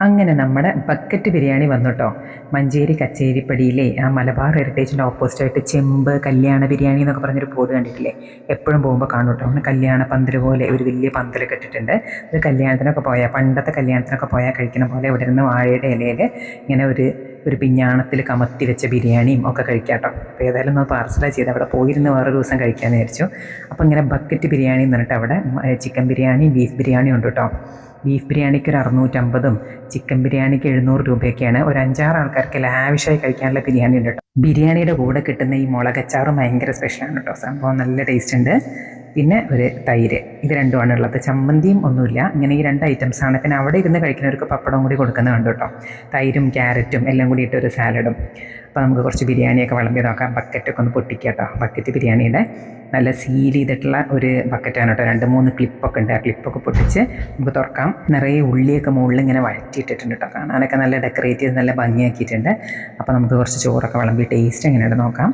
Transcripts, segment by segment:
അങ്ങനെ നമ്മുടെ ബക്കറ്റ് ബിരിയാണി വന്നു കേട്ടോ മഞ്ചേരി കച്ചേരിപ്പടിയിലെ ആ മലബാർ ഹെറിറ്റേജിന്റെ ഓപ്പോസിറ്റായിട്ട് ചെമ്പ് കല്യാണ ബിരിയാണി എന്നൊക്കെ പറഞ്ഞൊരു ബോർഡ് കണ്ടിട്ടില്ലേ? എപ്പോഴും പോകുമ്പോൾ കാണും കേട്ടോ അങ്ങനെ കല്യാണ പന്തൽ പോലെ ഒരു വലിയ പന്തലൊക്കെ ഇട്ടിട്ടുണ്ട്. ഒരു കല്യാണത്തിനൊക്കെ പോയാൽ പണ്ടത്തെ കല്യാണത്തിനൊക്കെ പോയാൽ കഴിക്കുന്ന പോലെ ഇവിടെ നിന്ന് വാഴയുടെ ഇലയിൽ ഇങ്ങനെ ഒരു ഒരു പിഞ്ഞാണത്തിൽ കമത്തി വെച്ച ബിരിയാണിയും ഒക്കെ കഴിക്കാം കേട്ടോ അപ്പോൾ ഏതായാലും ഒന്ന് പാർസലാണ് ചെയ്ത് അവിടെ പോയിരുന്ന് വേറെ ദിവസം കഴിക്കാമെന്ന് വിചാരിച്ചു. അപ്പോൾ ഇങ്ങനെ ബക്കറ്റ് ബിരിയാണി എന്ന് പറഞ്ഞിട്ട് അവിടെ ചിക്കൻ ബിരിയാണി ബീഫ് ബിരിയാണി ഉണ്ട് കേട്ടോ. ബീഫ് ബിരിയാണിക്ക് ഒരു അറുന്നൂറ്റമ്പതും ചിക്കൻ ബിരിയാണിക്ക് എഴുന്നൂറ് രൂപയൊക്കെയാണ് ഒരു അഞ്ചാറ് ആൾക്കാർക്ക് ലാവിഷായി കഴിക്കാനുള്ള ബിരിയാണി ഉണ്ട് കേട്ടോ. ബിരിയാണിയുടെ കൂടെ കിട്ടുന്ന ഈ മുളകച്ചാറും ഭയങ്കര സ്പെഷ്യലാണ് കേട്ടോ. സംഭവം നല്ല ടേസ്റ്റ് ഉണ്ട്. പിന്നെ ഒരു തൈര്. ഇത് രണ്ടുമാണ് ഉള്ളത്. ചമ്മന്തിയും ഒന്നുമില്ല. ഇങ്ങനെ ഈ രണ്ട് ഐറ്റംസ് ആണ്. പിന്നെ അവിടെ ഇരുന്ന് കഴിക്കുന്നവർക്ക് പപ്പടം കൂടി കൊടുക്കുന്നുണ്ട് കേട്ടോ. തൈരും ക്യാരറ്റും എല്ലാം കൂടി ഇട്ട് ഒരു സാലഡും. അപ്പോൾ നമുക്ക് കുറച്ച് ബിരിയാണിയൊക്കെ വിളമ്പി നോക്കാം. ബക്കറ്റൊക്കെ ഒന്ന് പൊട്ടിക്കുക കേട്ടോ. ബക്കറ്റ് ബിരിയാണിയുടെ നല്ല സീൽ ചെയ്തിട്ടുള്ള ഒരു ബക്കറ്റാണ് കേട്ടോ. രണ്ട് മൂന്ന് ക്ലിപ്പൊക്കെ ഉണ്ട്. ആ ക്ലിപ്പൊക്കെ പൊട്ടിച്ച് നമുക്ക് തുറക്കാം. നിറയെ ഉള്ളിയൊക്കെ മുകളിൽ ഇങ്ങനെ വഴറ്റിയിട്ടിട്ടുണ്ട് കേട്ടോ. കാണാനൊക്കെ നല്ല ഡെക്കറേറ്റ് ചെയ്ത് നല്ല ഭംഗിയാക്കിയിട്ടുണ്ട്. അപ്പോൾ നമുക്ക് കുറച്ച് ചോറൊക്കെ വിളമ്പി ടേസ്റ്റ് എങ്ങനെയുണ്ട് നോക്കാം.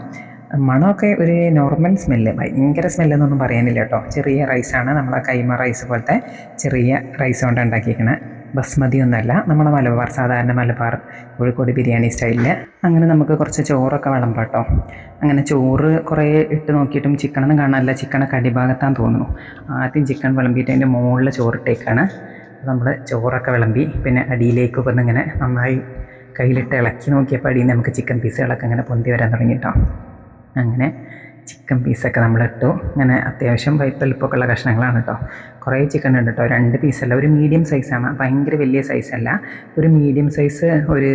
മണമൊക്കെ ഒരു നോർമൽ സ്മെല്ല് ഭയങ്കര സ്മെല്ലെന്നൊന്നും പറയാനില്ല കേട്ടോ. ചെറിയ റൈസാണ് നമ്മളെ കൈമ റൈസ് പോലത്തെ ചെറിയ റൈസ് കൊണ്ട് ഉണ്ടാക്കിയിരിക്കണ ബസ്മതി ഒന്നുമല്ല നമ്മളെ മലബാർ സാധാരണ മലബാർ കോഴിക്കോട് ബിരിയാണി സ്റ്റൈലിൽ അങ്ങനെ നമുക്ക് കുറച്ച് ചോറൊക്കെ വിളമ്പ കേട്ടോ. അങ്ങനെ ചോറ് കുറേ ഇട്ട് നോക്കിയിട്ടും ചിക്കണെന്ന് കാണാനില്ല. ചിക്കണൊക്കെ അടിഭാഗത്താന്ന് തോന്നുന്നു. ആദ്യം ചിക്കൻ വിളമ്പിയിട്ട് അതിന്റെ മുകളിൽ ചോറിട്ടേക്കാണ്. നമ്മൾ ചോറൊക്കെ വിളമ്പി പിന്നെ അടിയിലേക്കൊക്കെ ഒന്നിങ്ങനെ നന്നായി കയ്യിലിട്ട് ഇളക്കി നോക്കിയപ്പോൾ അടിയിൽ നമുക്ക് ചിക്കൻ പീസുകളൊക്കെ അങ്ങനെ പൊന്തി വരാൻ തുടങ്ങി കേട്ടോ. അങ്ങനെ ചിക്കൻ പീസൊക്കെ നമ്മളിട്ടു അങ്ങനെ അത്യാവശ്യം വലിപ്പമൊക്കെ ഉള്ള കഷ്ണങ്ങളാണ് കേട്ടോ. കുറേ ചിക്കൻ ഉണ്ട് കേട്ടോ. രണ്ട് പീസല്ല ഒരു മീഡിയം സൈസാണ് ഭയങ്കര വലിയ സൈസല്ല ഒരു മീഡിയം സൈസ് ഒരു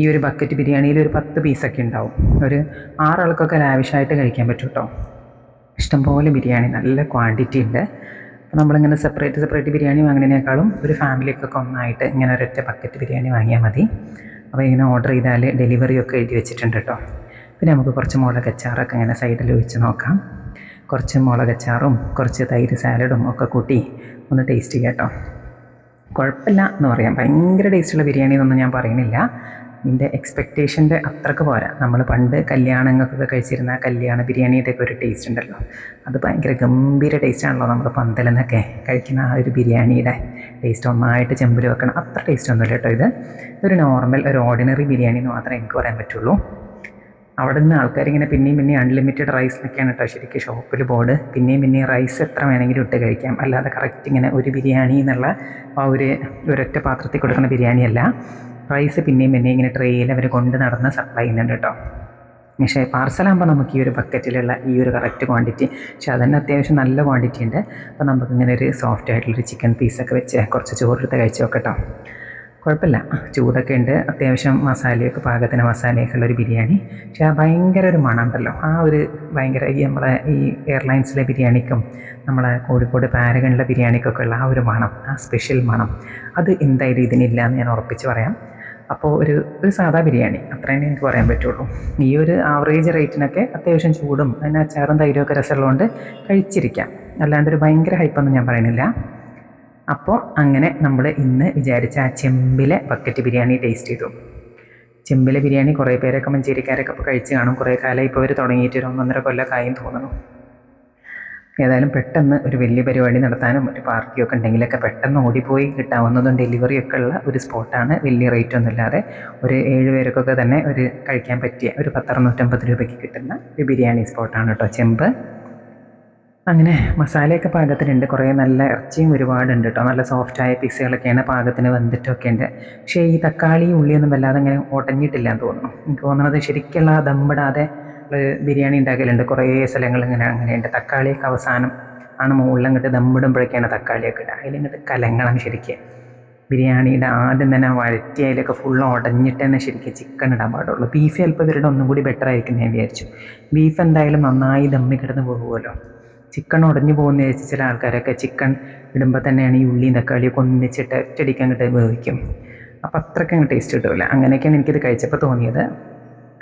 ഈ ഒരു ബക്കറ്റ് ബിരിയാണിയിൽ ഒരു പത്ത് പീസൊക്കെ ഉണ്ടാവും. ഒരു ആറാൾക്കൊക്കെ ലാവിഷായിട്ട് കഴിക്കാൻ പറ്റും കേട്ടോ. ഇഷ്ടംപോലെ ബിരിയാണി നല്ല ക്വാണ്ടിറ്റി ഉണ്ട്. അപ്പോൾ നമ്മളിങ്ങനെ സെപ്പറേറ്റ് സെപ്പറേറ്റ് ബിരിയാണി വാങ്ങുന്നതിനേക്കാളും ഒരു ഫാമിലിക്കൊക്കെ ഒന്നായിട്ട് ഇങ്ങനെ ഒരൊറ്റ ബക്കറ്റ് ബിരിയാണി വാങ്ങിയാൽ മതി. അപ്പോൾ ഇങ്ങനെ ഓർഡർ ചെയ്താൽ ഡെലിവറി ഒക്കെ എഴുതി വെച്ചിട്ടുണ്ട് കേട്ടോ. പിന്നെ നമുക്ക് കുറച്ച് മുളകച്ചാറൊക്കെ ഇങ്ങനെ സൈഡിൽ ഒഴിച്ച് നോക്കാം. കുറച്ച് മുളകച്ചാറും കുറച്ച് തൈര് സാലഡും ഒക്കെ കൂട്ടി ഒന്ന് ടേസ്റ്റ് ചെയ്യാം കേട്ടോ കുഴപ്പമില്ല എന്ന് പറയാം. ഭയങ്കര ടേസ്റ്റുള്ള ബിരിയാണി എന്നൊന്നും ഞാൻ പറയുന്നില്ല. എന്റെ എക്സ്പെക്റ്റേഷന്റെ അത്രയ്ക്ക് പോരാ. നമ്മൾ പണ്ട് കല്യാണങ്ങൾക്കൊക്കെ കഴിച്ചിരുന്ന കല്യാണ ബിരിയാണിയുടെയൊക്കെ ഒരു ടേസ്റ്റ് ഉണ്ടല്ലോ. അത് ഭയങ്കര ഗംഭീര ടേസ്റ്റ് ആണല്ലോ നമ്മൾ പന്തലെന്നൊക്കെ കഴിക്കുന്ന ആ ഒരു ബിരിയാണിയുടെ ടേസ്റ്റ് ഒന്നായിട്ട് ചെമ്പിൽ വെക്കണം. അത്ര ടേസ്റ്റ് ഒന്നുമില്ല കേട്ടോ ഇത്. ഒരു നോർമൽ ഒരു ഓർഡിനറി ബിരിയാണി എന്ന് മാത്രമേ എനിക്ക് പറയാൻ പറ്റുള്ളൂ. അവിടെ നിന്ന് ആൾക്കാർ ഇങ്ങനെ പിന്നെയും പിന്നെയും അൺലിമിറ്റഡ് റൈസ് എന്നൊക്കെയാണ് കേട്ടോ ശരിക്കും ഷോപ്പിൽ ബോർഡ് പിന്നെയും പിന്നെയും റൈസ് എത്ര വേണമെങ്കിലും ഇട്ട് കഴിക്കാം. അല്ലാതെ കറക്റ്റ് ഇങ്ങനെ ഒരു ബിരിയാണി എന്നുള്ള ആ ഒരു ഒരൊറ്റ പാത്രത്തിൽ കൊടുക്കുന്ന ബിരിയാണിയല്ല റൈസ് പിന്നെയും പിന്നെയും ഇങ്ങനെ ട്രെയിൽ അവർ കൊണ്ട് നടന്ന് സപ്ലൈ ചെയ്യുന്നുണ്ട് കേട്ടോ പക്ഷേ പാർസലാകുമ്പോൾ നമുക്ക് ഈ ഒരു ബക്കറ്റിലുള്ള ഈ ഒരു കറക്റ്റ് ക്വാണ്ടിറ്റി പക്ഷേ അതന്നെ അത്യാവശ്യം നല്ല ക്വാണ്ടിറ്റി ഉണ്ട്. അപ്പോൾ നമുക്കിങ്ങനെ ഒരു സോഫ്റ്റ് ആയിട്ടുള്ളൊരു ചിക്കൻ പീസൊക്കെ വെച്ച് കുറച്ച് ചോറെടുത്ത് കഴിച്ച് നോക്കട്ടോ കുഴപ്പമില്ല. ചൂടൊക്കെ ഉണ്ട്. അത്യാവശ്യം മസാലയൊക്കെ പാകത്തിന് മസാലയൊക്കെ ഉള്ളൊരു ബിരിയാണി. പക്ഷേ ആ ഭയങ്കര ഒരു മണമുണ്ടല്ലോ ആ ഒരു ഭയങ്കര ഈ നമ്മളെ ഈ എയർലൈൻസിലെ ബിരിയാണിക്കും നമ്മളെ കോഴിക്കോട് പാരഗണിലെ ബിരിയാണിക്കൊക്കെ ഉള്ള ആ ഒരു മണം ആ സ്പെഷ്യൽ മണം അത് എന്തായാലും ഇതിനില്ല എന്ന് ഞാൻ ഉറപ്പിച്ച് പറയാം. അപ്പോൾ ഒരു ഒരു സാധാ ബിരിയാണി. അത്രയും എനിക്ക് പറയാൻ പറ്റുള്ളൂ. ഈ ഒരു ആവറേജ് റേറ്റിനൊക്കെ അത്യാവശ്യം ചൂടും അതിന് അച്ചാറും തൈരും രസമുള്ളതുകൊണ്ട് കഴിച്ചിരിക്കാം. അല്ലാണ്ട് ഒരു ഭയങ്കര ഹൈപ്പൊന്നും ഞാൻ പറയണില്ല അപ്പോൾ അങ്ങനെ നമ്മൾ ഇന്ന് വിചാരിച്ച ആ ചെമ്പിലെ ബക്കറ്റ് ബിരിയാണി ടേസ്റ്റ് ചെയ്തു. ചെമ്പിലെ ബിരിയാണി കുറേ പേരൊക്കെ മഞ്ചേരിക്കാരൊക്കെ ഇപ്പോൾ കഴിച്ച് കാണും. കുറേ കാലം ഇപ്പോൾ അവർ തുടങ്ങിയിട്ട് ഒരു ഒന്നൊന്നര കൊല്ലക്കായും തോന്നുന്നു. ഏതായാലും പെട്ടെന്ന് ഒരു വലിയ പരിപാടി നടത്താനും ഒരു പാർട്ടിയൊക്കെ ഉണ്ടെങ്കിലൊക്കെ പെട്ടെന്ന് ഓടിപ്പോയി കിട്ടാവുന്നതും ഡെലിവറിയൊക്കെ ഉള്ള ഒരു സ്പോട്ടാണ് വലിയ റേറ്റ് ഒന്നുമില്ലാതെ ഒരു ഏഴ് പേർക്കൊക്കെ തന്നെ ഒരു കഴിക്കാൻ പറ്റിയ ഒരു പത്തറുന്നൂറ്റമ്പത് രൂപയ്ക്ക് കിട്ടുന്ന ഒരു ബിരിയാണി സ്പോട്ടാണ് കേട്ടോ ചെമ്പ്. അങ്ങനെ മസാലയൊക്കെ പാകത്തിനുണ്ട്. കുറേ നല്ല ഇറച്ചിയും ഒരുപാടുണ്ട് കേട്ടോ നല്ല സോഫ്റ്റായ പീസുകളൊക്കെയാണ് പാകത്തിന് വന്നിട്ടൊക്കെ ഉണ്ട്. പക്ഷേ ഈ തക്കാളിയും ഉള്ളിയൊന്നും വല്ലാതെ അങ്ങനെ ഉടഞ്ഞിട്ടില്ല എന്ന് തോന്നുന്നു. എനിക്ക് തോന്നുന്നത് ശരിക്കുള്ള ദമ്പിടാതെ ബിരിയാണി ഉണ്ടാക്കലുണ്ട്. കുറേ സ്ഥലങ്ങൾ ഇങ്ങനെ അങ്ങനെയുണ്ട് തക്കാളിയൊക്കെ അവസാനം ആണ് മുകളിൽ അങ്ങോട്ട് ദമ്പിടുമ്പോഴൊക്കെയാണ് തക്കാളിയൊക്കെ ഇടുക. അതിലിങ്ങോട്ട് കലങ്ങളാണ് ശരിക്കും. ബിരിയാണിയുടെ ആദ്യം തന്നെ വഴറ്റി അതിലൊക്കെ ഫുൾ ഉടഞ്ഞിട്ട് തന്നെ ശരിക്കും ചിക്കൻ ഇടാൻ പാടുള്ളൂ. ബീഫ് ചിലപ്പോൾ ഇവരുടെ ഒന്നും കൂടി ബെറ്റർ ആയിരിക്കും ഞാൻ വിചാരിച്ചു. ബീഫ് എന്തായാലും നന്നായി ദമ്മി കിടന്ന് പോകുമല്ലോ ചിക്കൻ ഉടഞ്ഞു പോകുന്ന ചില ആൾക്കാരൊക്കെ ചിക്കൻ ഇടുമ്പോൾ തന്നെയാണ് ഈ ഉള്ളിയും തക്കാളിയൊക്കെ ഒന്നിച്ചിട്ട് ഒറ്റടിക്കാൻ കിട്ടാൻ ഉപയോഗിക്കും അപ്പോൾ അത്രയ്ക്ക് അങ്ങ് ടേസ്റ്റ് കിട്ടില്ല അങ്ങനെയൊക്കെയാണ് എനിക്കിത് കഴിച്ചപ്പോൾ തോന്നിയത്.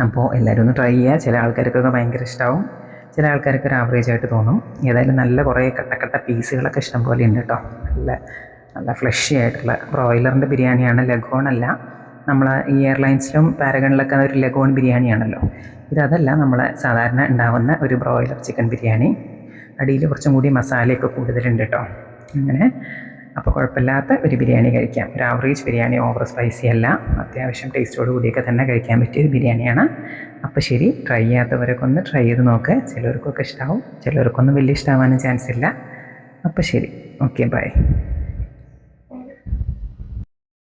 അപ്പോൾ എല്ലാവരും ഒന്ന് ട്രൈ ചെയ്യുക ചില ആൾക്കാർക്കൊക്കെ ഭയങ്കര ഇഷ്ടമാവും ചില ആൾക്കാർക്ക് ഒരു ആവറേജ് ആയിട്ട് തോന്നും. ഏതായാലും നല്ല കുറേ കട്ടക്കട്ട പീസുകളൊക്കെ ഇഷ്ടം പോലെ ഉണ്ട് കേട്ടോ നല്ല നല്ല ഫ്ലഷി ആയിട്ടുള്ള. ബ്രോയിലറിന്റെ ബിരിയാണിയാണ് ലഗോൺ അല്ല. നമ്മൾ ഈ എയർലൈൻസിലും പാരഗണിലൊക്കെ ഒരു ലഗോൺ ബിരിയാണിയാണല്ലോ. ഇതതല്ല നമ്മൾ സാധാരണ ഉണ്ടാവുന്ന ഒരു ബ്രോയിലർ ചിക്കൻ ബിരിയാണി. അടിയിൽ കുറച്ചും കൂടി മസാലയൊക്കെ കൂടുതലുണ്ട് കേട്ടോ. അങ്ങനെ. അപ്പോൾ കുഴപ്പമില്ലാത്ത ഒരു ബിരിയാണി കഴിക്കാം. ഒരു ആവറേജ് ബിരിയാണി ഓവർ സ്പൈസി അല്ല. അത്യാവശ്യം ടേസ്റ്റോട് കൂടിയൊക്കെ തന്നെ കഴിക്കാൻ പറ്റിയ ഒരു ബിരിയാണിയാണ്. അപ്പോൾ ശരി ട്രൈ ചെയ്യാത്തവരൊക്കെ ഒന്ന് ട്രൈ ചെയ്ത് നോക്ക്. ചിലർക്കൊക്കെ ഇഷ്ടമാവും ചിലർക്കൊന്നും വലിയ ഇഷ്ടമാവാനും ചാൻസ് ഇല്ല. അപ്പോൾ ശരി. Okay bye